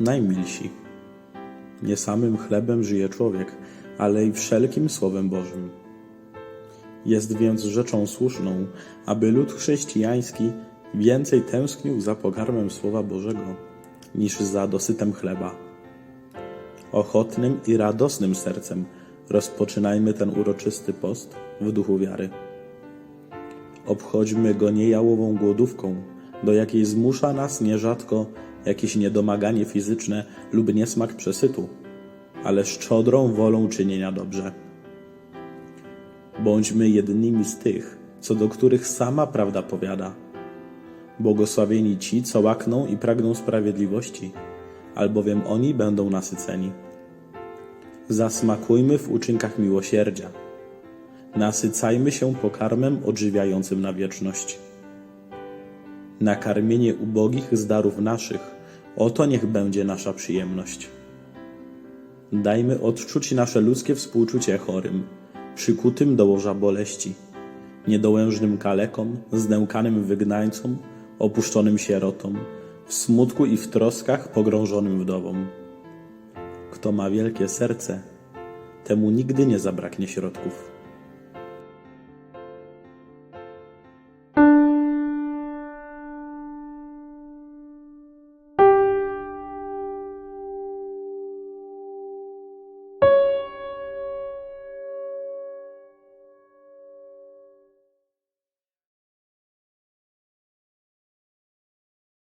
najmilsi. Nie samym chlebem żyje człowiek, ale i wszelkim Słowem Bożym. Jest więc rzeczą słuszną, aby lud chrześcijański więcej tęsknił za pokarmem Słowa Bożego niż za dosytem chleba. Ochotnym i radosnym sercem rozpoczynajmy ten uroczysty post w duchu wiary. Obchodźmy go nie jałową głodówką, do jakiej zmusza nas nierzadko jakieś niedomaganie fizyczne lub niesmak przesytu, ale szczodrą wolą czynienia dobrze. Bądźmy jednymi z tych, co do których sama prawda powiada. Błogosławieni ci, co łakną i pragną sprawiedliwości, albowiem oni będą nasyceni. Zasmakujmy w uczynkach miłosierdzia. Nasycajmy się pokarmem odżywiającym na wieczność. Nakarmienie ubogich z darów naszych, oto niech będzie nasza przyjemność. Dajmy odczuć nasze ludzkie współczucie chorym, przykutym do łoża boleści, niedołężnym kalekom, znękanym wygnańcom, opuszczonym sierotom, w smutku i w troskach pogrążonym wdowom. Kto ma wielkie serce, temu nigdy nie zabraknie środków.